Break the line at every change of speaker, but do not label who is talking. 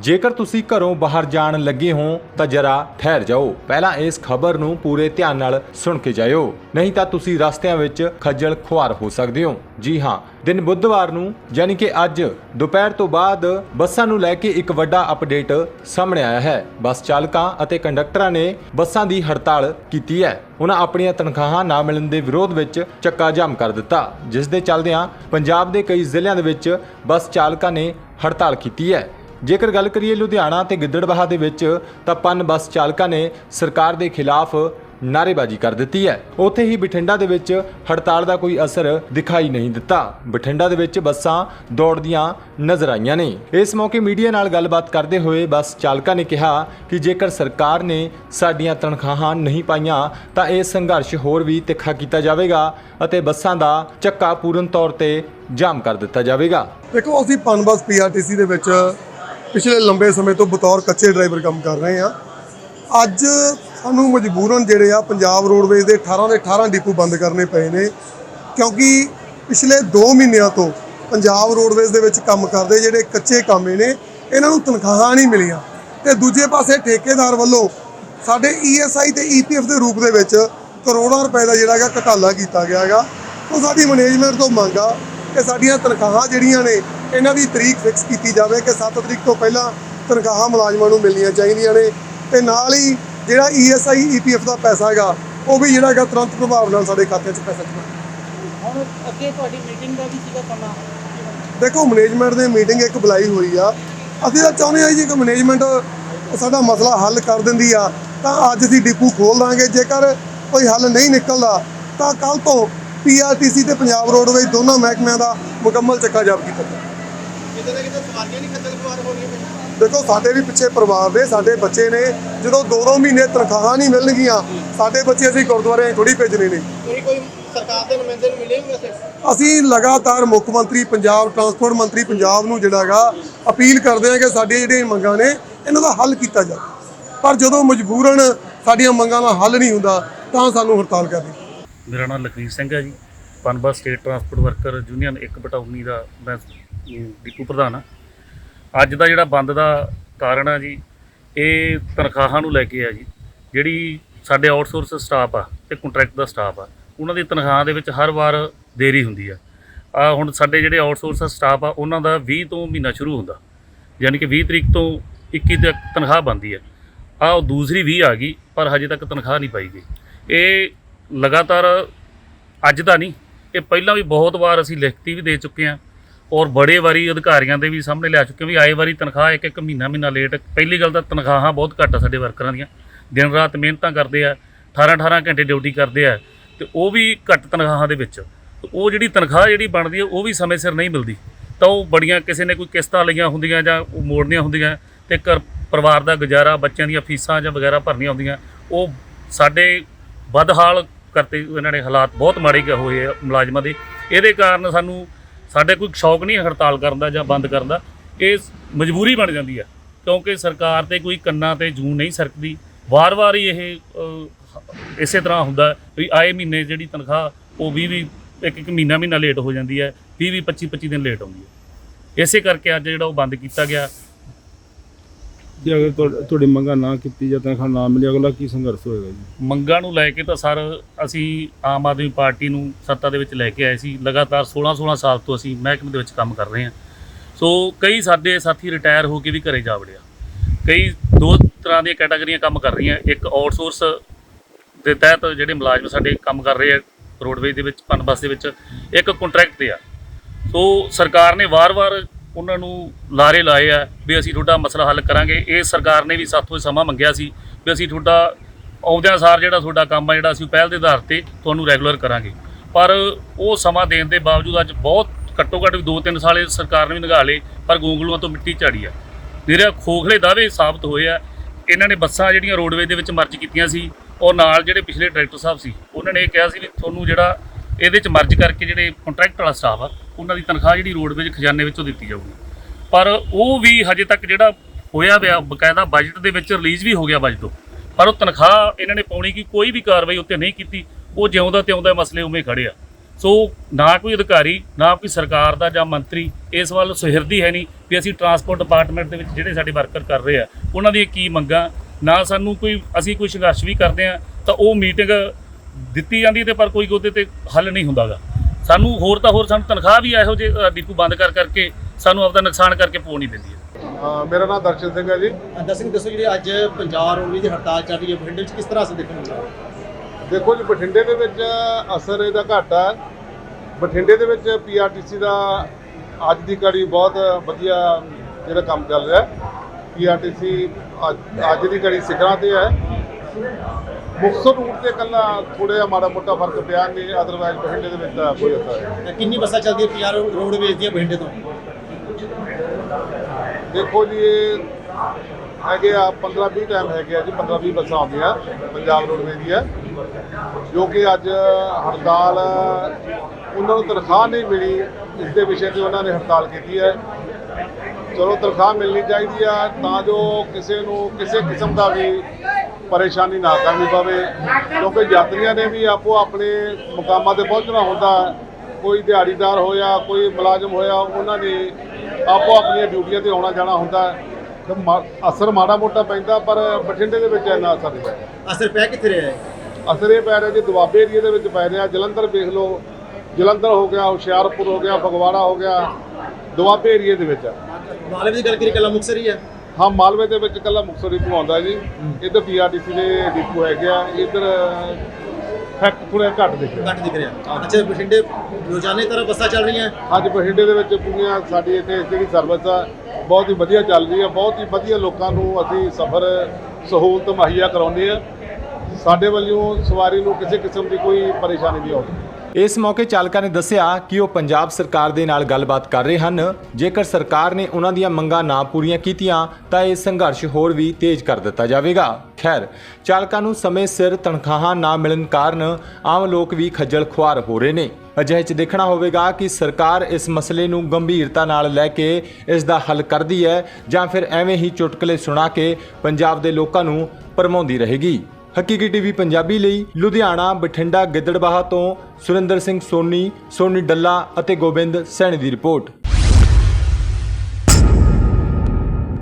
ਜੇਕਰ ਤੁਸੀਂ ਘਰੋਂ ਬਾਹਰ ਜਾਣ ਲੱਗੇ ਹੋ, ਤਾਂ ਜਰਾ ਠਹਿਰ ਜਾਓ। ਪਹਿਲਾਂ ਇਸ ਖਬਰ ਨੂੰ ਪੂਰੇ ਧਿਆਨ ਨਾਲ ਸੁਣ ਕੇ ਜਾਇਓ। ਨਹੀਂ ਤਾਂ ਤੁਸੀਂ ਰਸਤਿਆਂ ਵਿੱਚ ਖੱਜਲ ਖੁਆਰ ਹੋ ਸਕਦੇ ਹੋ। ਜੀ ਹਾਂ, ਦਿਨ ਬੁੱਧਵਾਰ ਨੂੰ, ਯਾਨੀ ਕਿ ਅੱਜ, ਦੁਪਹਿਰ ਤੋਂ ਬਾਅਦ ਬੱਸਾਂ ਨੂੰ ਲੈ ਕੇ ਇੱਕ ਵੱਡਾ ਅਪਡੇਟ ਸਾਹਮਣੇ ਆਇਆ ਹੈ। ਬੱਸ ਚਾਲਕਾਂ ਅਤੇ ਕੰਡਕਟਰਾਂ ਨੇ ਬੱਸਾਂ ਦੀ ਹੜਤਾਲ ਕੀਤੀ ਹੈ। ਉਹਨਾਂ ਆਪਣੀਆਂ ਤਨਖਾਹਾਂ ਨਾ ਮਿਲਣ ਦੇ ਵਿਰੋਧ ਵਿੱਚ ਚੱਕਾ ਜਾਮ ਕਰ ਦਿੱਤਾ। ਜਿਸ ਦੇ ਚੱਲਦਿਆਂ ਪੰਜਾਬ ਦੇ ਕਈ ਜ਼ਿਲ੍ਹਿਆਂ ਦੇ ਵਿੱਚ ਬੱਸ ਚਾਲਕਾਂ ਨੇ ਹੜਤਾਲ ਕੀਤੀ ਹੈ। ਜੇਕਰ ਗੱਲ ਕਰੀਏ ਲੁਧਿਆਣਾ ਤੇ ਗਿੱਦੜਬਾਹਾ ਦੇ ਵਿੱਚ, ਤਾਂ ਪੰਨ ਬੱਸ ਚਾਲਕਾਂ ਨੇ ਸਰਕਾਰ ਦੇ ਖਿਲਾਫ ਨਾਅਰੇਬਾਜ਼ੀ ਕਰ ਦਿੱਤੀ ਹੈ। ਉੱਥੇ ਹੀ ਬਠਿੰਡਾ ਦੇ ਵਿੱਚ ਹੜਤਾਲ ਦਾ ਕੋਈ ਅਸਰ ਦਿਖਾਈ ਨਹੀਂ ਦਿੱਤਾ। ਬਠਿੰਡਾ ਦੇ ਵਿੱਚ ਬੱਸਾਂ ਦੌੜਦੀਆਂ ਨਜ਼ਰ ਆਈਆਂ ਨੇ। ਇਸ ਮੌਕੇ ਮੀਡੀਆ ਨਾਲ ਗੱਲਬਾਤ ਕਰਦੇ ਹੋਏ ਬੱਸ ਚਾਲਕਾਂ ਨੇ ਕਿਹਾ ਕਿ ਜੇਕਰ ਸਰਕਾਰ ਨੇ ਸਾਡੀਆਂ ਤਨਖਾਹਾਂ ਨਹੀਂ ਪਾਈਆਂ, ਤਾਂ ਇਹ ਸੰਘਰਸ਼ ਹੋਰ ਵੀ ਤਿੱਖਾ ਕੀਤਾ ਜਾਵੇਗਾ ਅਤੇ ਬੱਸਾਂ ਦਾ ਚੱਕਾ ਪੂਰਨ ਤੌਰ ਤੇ ਜਾਮ ਕਰ ਦਿੱਤਾ ਜਾਵੇਗਾ।
ਦੇਖੋ, ਅਸੀਂ ਪਨਬਸ ਪੀਆਰਟੀਸੀ ਦੇ ਵਿੱਚ ਪਿਛਲੇ ਲੰਬੇ ਸਮੇਂ ਤੋਂ ਬਤੌਰ ਕੱਚੇ ਡਰਾਈਵਰ ਕੰਮ ਕਰ ਰਹੇ ਹਾਂ ਅੱਜ ਸਾਨੂੰ ਮਜਬੂਰਨ ਜਿਹੜੇ ਆ, ਪੰਜਾਬ ਰੋਡਵੇਜ਼ ਦੇ 18 ਦੇ 18 ਡਿਪੂ ਬੰਦ ਕਰਨੇ ਪਏ ਨੇ। ਕਿਉਂਕਿ ਪਿਛਲੇ 2 ਮਹੀਨਿਆਂ ਤੋਂ ਪੰਜਾਬ ਰੋਡਵੇਜ਼ ਦੇ ਵਿੱਚ ਕੰਮ ਕਰਦੇ ਜਿਹੜੇ ਕੱਚੇ ਕਾਮੇ ਨੇ, ਇਹਨਾਂ ਨੂੰ ਤਨਖਾਹਾਂ ਨਹੀਂ ਮਿਲੀਆਂ। ਤੇ ਦੂਜੇ ਪਾਸੇ ਠੇਕੇਦਾਰ ਵੱਲੋਂ ਸਾਡੇ ਈਐਸਆਈ ਤੇ ਈਪੀਐਫ ਦੇ ਰੂਪ ਦੇ ਵਿੱਚ ਕਰੋੜਾਂ ਰੁਪਏ ਦਾ ਜਿਹੜਾ ਹੈਗਾ ਘਟਾਲਾ ਕੀਤਾ ਗਿਆ ਹੈਗਾ। ਉਹ ਸਾਡੀ ਮੈਨੇਜਮੈਂਟ ਤੋਂ ਮੰਗ ਆ ਕਿ ਸਾਡੀਆਂ ਤਨਖਾਹਾਂ ਜਿਹੜੀਆਂ ਨੇ ਇਹਨਾਂ ਦੀ ਤਰੀਕ ਫਿਕਸ ਕੀਤੀ ਜਾਵੇ ਕਿ 7 ਤਰੀਕ ਤੋਂ ਪਹਿਲਾਂ ਤਨਖਾਹਾਂ ਮੁਲਾਜ਼ਮਾਂ ਨੂੰ ਮਿਲਣੀਆਂ ਚਾਹੀਦੀਆਂ ਨੇ ਤੇ ਨਾਲ ਹੀ ਜਿਹੜਾ ਈਐਸਆਈ ਈਪੀਐਫ ਦਾ ਪੈਸਾ ਹੈਗਾ ਉਹ ਵੀ ਜਿਹੜਾ ਹੈਗਾ ਤੁਰੰਤ ਪ੍ਰਭਾਵ ਨਾਲ ਸਾਡੇ ਖਾਤੇ 'ਚ ਪੈਸਾ ਜਮ੍ਹਾਂ।
ਹੁਣ ਅੱਗੇ ਤੁਹਾਡੀ ਮੀਟਿੰਗ ਦਾ ਵੀ ਸੀਗਾ ਸਮਾਂ।
ਦੇਖੋ ਮੈਨੇਜਮੈਂਟ ਨੇ ਮੀਟਿੰਗ ਇੱਕ ਬੁਲਾਈ ਹੋਈ ਆ। ਅਸੀਂ ਤਾਂ ਚਾਹੁੰਦੇ ਹਾਂ ਜੀ ਕਿ ਮੈਨੇਜਮੈਂਟ ਸਾਡਾ ਮਸਲਾ ਹੱਲ ਕਰ ਦਿੰਦੀ ਆ। ਤਾਂ ਅੱਜ ਅਸੀਂ ਡਿਪੂ ਖੋਲ ਦਾਂਗੇ। ਜੇਕਰ ਕੋਈ ਹੱਲ ਨਹੀਂ ਨਿਕਲਦਾ ਤਾਂ ਕੱਲ ਤੋਂ ਪੀਆਰਟੀਸੀ ਤੇ ਪੰਜਾਬ ਰੋਡਵੇਜ਼ ਦੋਨਾਂ ਮਹਿਕਮਿਆਂ ਦਾ ਮੁਕੰਮਲ ਚੱਕਾ ਜਾਬ ਕੀਤਾ
ਕਿਤੇ ਨਾ ਕਿਤੇ ਸਵਾਰੀਆਂ ਨਹੀਂ ਖੱਜਲ ਖੁਆਰ ਹੋ ਰਹੀਆਂ
ਦੇਖੋ ਸਾਡੇ ਵੀ ਪਿੱਛੇ ਪਰਿਵਾਰ ਨੇ ਸਾਡੇ ਬੱਚੇ ਨੇ। ਜਦੋਂ ਦੋ ਦੋ ਮਹੀਨੇ ਤਨਖਾਹਾਂ ਨਹੀਂ ਮਿਲਣਗੀਆਂ ਸਾਡੇ ਬੱਚੇ ਅਸੀਂ ਗੁਰਦੁਆਰੇ ਥੋੜੀ ਭੇਜਣੇ ਨੇ।
ਤੁਸੀਂ ਕੋਈ ਸਰਕਾਰ ਦੇ ਨੁਮਾਇੰਦੇ ਨੂੰ ਮਿਲੇ ਹੋ ਵੈਸੇ
ਅਸੀਂ ਲਗਾਤਾਰ ਮੁੱਖ ਮੰਤਰੀ ਪੰਜਾਬ ਟਰਾਂਸਪੋਰਟ ਮੰਤਰੀ ਪੰਜਾਬ ਨੂੰ ਜਿਹੜਾ ਹੈਗਾ ਅਪੀਲ ਕਰਦੇ ਹਾਂ ਕਿ ਸਾਡੀਆਂ ਜਿਹੜੀਆਂ ਮੰਗਾਂ ਨੇ ਇਹਨਾਂ ਦਾ ਹੱਲ ਕੀਤਾ ਜਾਵੇ। ਪਰ ਜਦੋਂ ਮਜਬੂਰਨ ਸਾਡੀਆਂ ਮੰਗਾਂ ਦਾ ਹੱਲ ਨਹੀਂ ਹੁੰਦਾ ਤਾਂ ਸਾਨੂੰ ਹੜਤਾਲ ਕਰਨੀ
ਮੇਰਾ ਨਾਮ ਲਖਵੀਰ ਸਿੰਘ ਹੈ ਜੀ। PUNBUS state transport worker union 1/19 ਦਾ ਮੈਂ ਅਮ, ਡਿਪੂ ਪ੍ਰਧਾਨ ਆ। ਅੱਜ ਦਾ ਜਿਹੜਾ ਬੰਦ ਦਾ ਕਾਰਨ ਆ ਜੀ ਇਹ ਤਨਖਾਹਾਂ ਨੂੰ ਲੈ ਕੇ ਆ ਜੀ। ਜਿਹੜੀ ਸਾਡੇ ਆਊਟਸੋਰਸ ਸਟਾਫ ਆ ਤੇ ਕੰਟਰੈਕਟ ਦਾ ਸਟਾਫ ਆ ਉਹਨਾਂ ਦੀ ਤਨਖਾਹ ਦੇ ਵਿੱਚ ਹਰ ਵਾਰ ਦੇਰੀ ਹੁੰਦੀ ਆ। ਆ ਹੁਣ ਸਾਡੇ ਜਿਹੜੇ ਆਊਟਸੋਰਸ ਸਟਾਫ ਆ ਉਹਨਾਂ ਦਾ 20 ਤੋਂ ਮਹੀਨਾ ਸ਼ੁਰੂ ਹੁੰਦਾ। ਯਾਨੀ ਕਿ 20 ਤਰੀਕ ਤੋਂ 21 ਤੱਕ ਤਨਖਾਹ ਬਣਦੀ ਆ। ਆ ਉਹ ਦੂਸਰੀ 20 ਆ ਗਈ ਪਰ ਹਜੇ ਤੱਕ ਤਨਖਾਹ ਨਹੀਂ ਪਾਈ ਗਈ। ਇਹ ਲਗਾਤਾਰ ਅੱਜ ਦਾ ਨਹੀਂ ਇਹ ਪਹਿਲਾਂ ਵੀ ਬਹੁਤ ਵਾਰ ਅਸੀਂ ਲਿਖਤੀ ਵੀ ਦੇ ਚੁੱਕੇ ਹਾਂ ਔਰ ਬੜੇ ਵਾਰੀ ਅਧਿਕਾਰੀਆਂ ਦੇ ਵੀ ਸਾਹਮਣੇ ਲਿਆ ਚੁੱਕੇ ਹਾਂ ਵੀ ਆਏ ਵਾਰੀ ਤਨਖਾਹ ਇੱਕ ਇੱਕ ਮਹੀਨਾ ਮਹੀਨਾ ਲੇਟ ਪਹਿਲੀ ਗੱਲ ਤਾਂ ਤਨਖਾਹਾਂ ਬਹੁਤ ਘੱਟ ਆ ਸਾਡੇ ਵਰਕਰਾਂ ਦੀਆਂ। ਦਿਨ ਰਾਤ ਮਿਹਨਤਾਂ ਕਰਦੇ ਆ 18 18 ਘੰਟੇ ਡਿਊਟੀ ਕਰਦੇ ਆ ਤੇ ਉਹ ਵੀ ਘੱਟ ਤਨਖਾਹਾਂ ਦੇ ਵਿੱਚ। ਉਹ ਜਿਹੜੀ ਤਨਖਾਹ ਜਿਹੜੀ ਬਣਦੀ ਹੈ ਉਹ ਵੀ ਸਮੇਂ ਸਿਰ ਨਹੀਂ ਮਿਲਦੀ। ਤਾਂ ਉਹ ਬੜੀਆਂ ਕਿਸੇ ਨੇ ਕੋਈ ਕਿਸ਼ਤਾਂ ਲਈਆਂ ਹੁੰਦੀਆਂ ਜਾਂ ਉਹ ਮੋੜਨੀਆਂ ਹੁੰਦੀਆਂ ਤੇ ਘਰ ਪਰਿਵਾਰ ਦਾ ਗੁਜ਼ਾਰਾ, ਬੱਚਿਆਂ ਦੀਆਂ ਫੀਸਾਂ ਜਾਂ ਵਗੈਰਾ ਭਰਨੀਆਂ ਹੁੰਦੀਆਂ, ਉਹ ਸਾਡੇ ਬਦਹਾਲ ਕਰਤੇ ਇਹਨਾਂ ਨੇ ਹਾਲਾਤ ਬਹੁਤ ਮਾੜੇ ਹੋਏ ਆ ਮੁਲਾਜ਼ਮਾਂ ਦੇ। ਇਹਦੇ ਕਾਰਨ ਸਾਨੂੰ ਸਾਡੇ ਕੋਈ ਸ਼ੌਕ ਨਹੀਂ ਹੜਤਾਲ ਕਰਨ ਦਾ ਜਾਂ ਬੰਦ ਕਰਨ ਦਾ, ਇਹ ਮਜਬੂਰੀ ਬਣ ਜਾਂਦੀ ਆ ਕਿਉਂਕਿ ਸਰਕਾਰ ਤੇ ਕੋਈ ਕੰਨਾਂ ਤੇ ਜੂੰ ਨਹੀਂ ਸਰਕਦੀ। ਵਾਰ-ਵਾਰ ਹੀ ਇਹ ਇਸੇ ਤਰ੍ਹਾਂ ਹੁੰਦਾ ਵੀ ਆਏ ਮਹੀਨੇ ਜਿਹੜੀ ਤਨਖਾਹ, ਉਹ 20 20 ਇੱਕ ਇੱਕ ਮਹੀਨਾ ਮਹੀਨਾ ਲੇਟ ਹੋ ਜਾਂਦੀ ਹੈ 20 20 25 25 ਦਿਨ ਲੇਟ ਆਉਂਦੀ ਹੈ। ਇਸੇ ਕਰਕੇ ਅੱਜ ਜਿਹੜਾ ਉਹ ਬੰਦ ਕੀਤਾ ਗਿਆ
ਜੇ ਅਗਰ ਤੁਹਾ- ਤੁਹਾਡੀ ਮੰਗਾਂ ਨਾ ਕੀਤੀ ਜਾਂ ਤਨਖਾਹ ਨਾ ਮਿਲੀ, ਅਗਲਾ ਕੀ ਸੰਘਰਸ਼ ਹੋਏਗਾ ਜੀ?
ਮੰਗਾਂ ਨੂੰ ਲੈ ਕੇ ਤਾਂ ਸਰ ਅਸੀਂ ਆਮ ਆਦਮੀ ਪਾਰਟੀ ਨੂੰ ਸੱਤਾ ਦੇ ਵਿੱਚ ਲੈ ਕੇ ਆਏ ਸੀ। ਲਗਾਤਾਰ 16 16 ਸਾਲ ਤੋਂ ਅਸੀਂ ਮਹਿਕਮੇ ਦੇ ਵਿੱਚ ਕੰਮ ਕਰ ਰਹੇ ਹਾਂ। ਸੋ ਕਈ ਸਾਡੇ ਸਾਥੀ ਰਿਟਾਇਰ ਹੋ ਕੇ ਵੀ ਘਰੇ ਜਾ ਵੜਿਆ। ਕਈ ਦੋ ਤਰ੍ਹਾਂ ਦੀਆਂ ਕੈਟਾਗਰੀਆਂ ਕੰਮ ਕਰ ਰਹੀਆਂ। ਇੱਕ ਆਊਟਸੋਰਸ ਦੇ ਤਹਿਤ ਜਿਹੜੇ ਮੁਲਾਜ਼ਮ ਸਾਡੇ ਕੰਮ ਕਰ ਰਹੇ ਆ ਰੋਡਵੇਜ਼ ਦੇ ਵਿੱਚ ਪਨ ਬੱਸ ਦੇ ਵਿੱਚ, ਇੱਕ ਕੰਟਰੈਕਟ ਤੇ ਆ। ਸੋ ਸਰਕਾਰ ਨੇ ਵਾਰ-ਵਾਰ ਉਹਨਾਂ ਨੂੰ ਲਾਰੇ ਲਾਏ ਆ ਵੀ ਅਸੀਂ ਤੁਹਾਡਾ ਮਸਲਾ ਹੱਲ ਕਰਾਂਗੇ। ਇਹ ਸਰਕਾਰ ਨੇ ਵੀ ਸਾਥੋਂ ਸਮਾਂ ਮੰਗਿਆ ਸੀ ਵੀ ਅਸੀਂ ਤੁਹਾਡਾ ਆਉਂਦਿਆਂ ਸਾਰ ਜਿਹੜਾ ਤੁਹਾਡਾ ਕੰਮ ਆ ਜਿਹੜਾ ਅਸੀਂ ਉਹ ਪਹਿਲ ਦੇ ਆਧਾਰ ਤੇ ਤੁਹਾਨੂੰ ਰੈਗੂਲਰ ਕਰਾਂਗੇ। ਪਰ ਉਹ ਸਮਾਂ ਦੇਣ ਦੇ ਬਾਵਜੂਦ ਅੱਜ ਬਹੁਤ ਘੱਟੋ ਘੱਟ 2-3 ਸਾਲ ਇਹ ਸਰਕਾਰ ਨੇ ਵੀ ਨਿਗਾਹ ਲਏ, ਪਰ ਗੋਂਗਲੂਆਂ ਤੋਂ ਮਿੱਟੀ ਝਾੜੀ ਆ। ਨਿਰੇ ਖੋਖਲੇ ਦਾਅਵੇ ਸਾਬਤ ਹੋਏ ਆ। ਇਹਨਾਂ ਨੇ ਬੱਸਾਂ ਜਿਹੜੀਆਂ ਰੋਡਵੇਜ਼ ਦੇ ਵਿੱਚ ਮਰਜ ਕੀਤੀਆਂ ਸੀ ਔਰ ਨਾਲ ਜਿਹੜੇ ਪਿਛਲੇ ਡਾਇਰੈਕਟਰ ਸਾਹਿਬ ਸੀ, ਉਹਨਾਂ ਨੇ ਇਹ ਕਿਹਾ ਸੀ ਵੀ ਤੁਹਾਨੂੰ ਜਿਹੜਾ ਇਹਦੇ ਚ ਮਰਜ ਕਰਕੇ ਜਿਹੜੇ ਕੰਟਰੈਕਟ ਵਾਲਾ ਸਟਾਫ ਆ ਉਹਨਾਂ ਦੀ ਤਨਖਾਹ ਜਿਹੜੀ ਰੋਡਵੇਜ਼ ਖਜ਼ਾਨੇ ਵਿੱਚੋਂ ਦਿੱਤੀ ਜਾਊਗੀ। ਪਰ ਉਹ ਵੀ ਹਜੇ ਤੱਕ ਜਿਹੜਾ ਹੋਇਆ ਪਿਆ, ਬਕਾਇਦਾ ਬਜਟ ਦੇ ਵਿੱਚ ਰਿਲੀਜ਼ ਵੀ ਹੋ ਗਿਆ ਬਜਟ ਤੋਂ ਪਰ ਉਹ ਤਨਖਾਹ ਇਹਨਾਂ ਨੇ ਪਾਉਣੀ ਕਿ ਕੋਈ ਵੀ ਕਾਰਵਾਈ ਉੱਤੇ ਨਹੀਂ ਕੀਤੀ, ਉਹ ਜਿਉਂਦਾ ਤਿਉਂਦਾ ਮਸਲੇ ਉਵੇਂ ਖੜੇ ਆ। ਸੋ ਨਾ ਕੋਈ ਅਧਿਕਾਰੀ, ਨਾ ਕੋਈ ਸਰਕਾਰ ਦਾ ਜਾਂ ਮੰਤਰੀ ਇਸ ਵੱਲ ਸੁਹਿਰਦੀ ਹੈ ਨਹੀਂ ਵੀ ਅਸੀਂ ਟਰਾਂਸਪੋਰਟ ਡਿਪਾਰਟਮੈਂਟ ਦੇ ਵਿੱਚ ਜਿਹੜੇ ਸਾਡੇ ਵਰਕਰ ਕਰ ਰਹੇ ਆ, ਉਹਨਾਂ ਦੀਆਂ ਕੀ ਮੰਗਾਂ, ਨਾ ਸਾਨੂੰ ਕੋਈ, ਅਸੀਂ ਕੋਈ ਸੰਘਰਸ਼ ਵੀ ਕਰਦੇ ਆ, ਤਾਂ ਉਹ ਮੀਟਿੰਗ ਦਿੱਤੀ ਜਾਂਦੀ ਤੇ ਪਰ ਕੋਈ ਉਹਦੇ ਤੇ ਹੱਲ ਨਹੀਂ ਹੁੰਦਾਗਾ। ਸਾਨੂੰ ਹੋਰ ਤਾਂ ਹੋਰ ਸਾਨੂੰ ਤਨਖਾਹ ਵੀ ਇਹੋ ਜਿਹੇ ਅ, ਡਿਪੂ ਬੰਦ ਕਰ ਕਰਕੇ ਸਾਨੂੰ ਆਪਦਾ ਨੁਕਸਾਨ ਕਰਕੇ ਪਾਉਣੀ ਪੈਂਦੀ ਹੈ।
ਅ, ਮੇਰਾ ਨਾਮ ਦਰਸ਼ਨ ਸਿੰਘ ਹੈ ਜੀ।
ਦੱਸੋ ਦੱਸੋ ਜਿਹੜੀ ਅੱਜ ਪੰਜਾਬ ਰੋਡਵੇਜ਼ ਦੀ ਹੜਤਾਲ ਚੱਲ ਰਹੀ ਹੈ ਬਠਿੰਡੇ 'ਚ ਕਿਸ ਤਰ੍ਹਾਂ ਸੇ ਦੇਖਣ ਨੂੰ ਮਿਲ ਰਿਹਾ
ਦੇਖੋ ਜੀ ਬਠਿੰਡੇ ਦੇ ਵਿੱਚ ਅਸਰ ਇਹਦਾ ਘੱਟ ਹੈ ਬਠਿੰਡੇ ਦੇ ਵਿੱਚ ਪੀਆਰਟੀਸੀ ਦਾ ਅੱਜ ਦੀ ਘੜੀ ਬਹੁਤ ਵਧੀਆ ਜਿਹੜਾ ਕੰਮ ਚੱਲ ਰਿਹਾ। ਪੀਆਰਟੀਸੀ ਅੱਜ ਦੀ ਘੜੀ ਸਿਖਰਾਂ ਤੇ ਹੈ। ਮੁਕਤਸਰ ਰੂਟ ਤੇ ਕੱਲਾ ਥੋੜਾ ਜਿਹਾ ਮਾੜਾ ਮੋਟਾ ਫ਼ਰਕ ਪਿਆ ਨਹੀਂ ਅਦਰਵਾਈਜ਼ ਬਠਿੰਡੇ ਦੇ ਵਿੱਚ ਤਾਂ ਕੋਈ ਅਸਰ ਨਹੀਂ।
ਕਿੰਨੀ ਬੱਸਾਂ ਚੱਲਦੀਆਂ ਪੀਆਰ ਰੋਡਵੇਜ਼ ਦੀਆਂ ਬਠਿੰਡੇ ਤੋਂ?
ਦੇਖੋ ਜੀ ਇਹ ਹੈਗੇ ਆ 15 20 ਟਾਈਮ ਹੈਗੇ ਆ ਜੀ 15 20 ਬੱਸਾਂ ਆਉਂਦੀਆਂ ਪੰਜਾਬ ਰੋਡਵੇਜ਼ ਦੀਆਂ ਜੋ ਕਿ ਅੱਜ ਹੜਤਾਲ ਉਹਨਾਂ ਨੂੰ ਤਨਖਾਹ ਨਹੀਂ ਮਿਲੀ ਇਸ ਦੇ ਵਿਸ਼ੇ ਤੇ ਉਹਨਾਂ ਨੇ ਹੜਤਾਲ ਕੀਤੀ ਹੈ। ਚਲੋ ਤਨਖਾਹ ਮਿਲਣੀ ਚਾਹੀਦੀ ਆ ਤਾਂ ਜੋ ਕਿਸੇ ਨੂੰ ਕਿਸੇ ਕਿਸਮ ਦਾ ਵੀ ਪਰੇਸ਼ਾਨੀ ਨਾ ਕਰਨੀ ਪਵੇ ਕਿਉਂਕਿ ਯਾਤਰੀਆਂ ਨੇ ਵੀ ਆਪੋ ਆਪਣੇ ਮੁਕਾਮਾਂ ਤੇ ਪਹੁੰਚਣਾ ਹੁੰਦਾ। ਹੈ। ਕੋਈ ਦਿਹਾੜੀਦਾਰ ਹੋਇਆ ਕੋਈ ਮੁਲਾਜ਼ਮ ਹੋਇਆ ਉਹਨਾਂ ਨੇ ਆਪੋ ਆਪਣੀਆਂ ਡਿਊਟੀਆਂ ਤੇ ਆਉਣਾ ਜਾਣਾ ਹੁੰਦਾ। ਹੈ। ਤੇ ਮਾ- ਅਸਰ ਮਾੜਾ ਮੋਟਾ ਪੈਂਦਾ ਪਰ ਬਠਿੰਡੇ ਦੇ ਵਿੱਚ ਇੰਨਾ ਅਸਰ ਨਹੀਂ ਪੈਂਦਾ।
ਅਸਰ ਪੈ ਕਿੱਥੇ ਰਿਹਾ ਹੈ?
ਅਸਰ ਇਹ ਪੈ ਰਿਹਾ ਜੀ ਦੁਆਬੇ ਏਰੀਏ ਦੇ ਵਿੱਚ ਪੈ ਰਿਹਾ। ਜਲੰਧਰ ਵੇਖ ਲਓ ਜਲੰਧਰ ਹੋ ਗਿਆ ਹੁਸ਼ਿਆਰਪੁਰ ਹੋ ਗਿਆ ਫਗਵਾੜਾ ਹੋ ਗਿਆ ਦੁਆਬੇ ਏਰੀਏ ਦੇ ਵਿੱਚ।
ਮਾਲਵੇ ਦੀ ਗੱਲ ਕਰੀ ਕੱਲਾ ਮੁਕਸਰ ਹੀ ਹੈ।
ਹਾਂ ਮਾਲਵੇ ਦੇ ਵਿੱਚ ਕੱਲਾ ਮੁਕਤਸਰ ਡਿਪੂ ਆਉਂਦਾ ਜੀ। ਇੱਧਰ ਪੀਆਰਟੀਸੀ ਦੇ ਡਿਪੂ ਹੈਗੇ ਆ। ਇੱਧਰ ਫੈਕਟ ਥੋੜ੍ਹਾ ਘੱਟ ਦਿਖ ਰਿਹਾ।
ਘੱਟ ਦਿਖ ਰਿਹਾ। ਅੱਛਾ ਬਠਿੰਡੇ ਰੋਜ਼ਾਨੇ ਤਰ੍ਹਾਂ ਬੱਸਾਂ ਚੱਲ ਰਹੀਆਂ?
ਅੱਜ ਬਠਿੰਡੇ ਦੇ ਵਿੱਚ ਪੂਰੀਆਂ ਸਾਡੀ ਇੱਥੇ ਜਿਹੜੀ ਸਰਵਿਸ ਆ ਬਹੁਤ ਹੀ ਵਧੀਆ ਚੱਲ ਰਹੀ ਆ। ਬਹੁਤ ਹੀ ਵਧੀਆ ਲੋਕਾਂ ਨੂੰ ਅਸੀਂ ਸਫ਼ਰ ਸਹੂਲਤ ਮੁਹੱਈਆ ਕਰਾਉਂਦੇ ਆ। ਸਾਡੇ ਵੱਲੋਂ ਸਵਾਰੀ ਨੂੰ ਕਿਸੇ ਕਿਸਮ ਦੀ ਕੋਈ ਪਰੇਸ਼ਾਨੀ ਨਹੀਂ ਆਉਂਦੀ।
ਇਸ ਮੌਕੇ ਚਾਲਕਾਂ ਨੇ ਦੱਸਿਆ ਕਿ ਉਹ ਪੰਜਾਬ ਸਰਕਾਰ ਦੇ ਨਾਲ ਗੱਲਬਾਤ ਕਰ ਰਹੇ ਹਨ। ਜੇਕਰ ਸਰਕਾਰ ਨੇ ਉਹਨਾਂ ਦੀਆਂ ਮੰਗਾਂ ਨਾ ਪੂਰੀਆਂ ਕੀਤੀਆਂ, ਤਾਂ ਇਹ ਸੰਘਰਸ਼ ਹੋਰ ਵੀ ਤੇਜ਼ ਕਰ ਦਿੱਤਾ ਜਾਵੇਗਾ। ਖੈਰ, ਚਾਲਕਾਂ ਨੂੰ ਸਮੇਂ ਸਿਰ ਤਨਖਾਹਾਂ ਨਾ ਮਿਲਣ ਕਾਰਨ ਆਮ ਲੋਕ ਵੀ ਖੱਜਲ ਖੁਆਰ ਹੋ ਰਹੇ ਨੇ। ਅਜਿਹੇ 'ਚ ਦੇਖਣਾ ਹੋਵੇਗਾ ਕਿ ਸਰਕਾਰ ਇਸ ਮਸਲੇ ਨੂੰ ਗੰਭੀਰਤਾ ਨਾਲ ਲੈ ਕੇ ਇਸ ਦਾ ਹੱਲ ਕਰਦੀ ਹੈ ਜਾਂ ਫਿਰ ਐਵੇਂ ਹੀ ਚੁਟਕਲੇ ਸੁਣਾ ਕੇ ਪੰਜਾਬ ਦੇ ਲੋਕਾਂ ਨੂੰ ਭਰਮਾਉਂਦੀ ਰਹੇਗੀ। ਹਕੀਕੀ ਟੀਵੀ ਪੰਜਾਬੀ ਲਈ ਲੁਧਿਆਣਾ, ਬਠਿੰਡਾ, ਗਿੱਦੜਬਾਹਾ ਤੋਂ ਸੁਰਿੰਦਰ ਸਿੰਘ ਸੋਨੀ ਸੋਨੀ ਡੱਲਾ ਅਤੇ ਗੋਬਿੰਦ ਸੈਣੀ ਦੀ ਰਿਪੋਰਟ।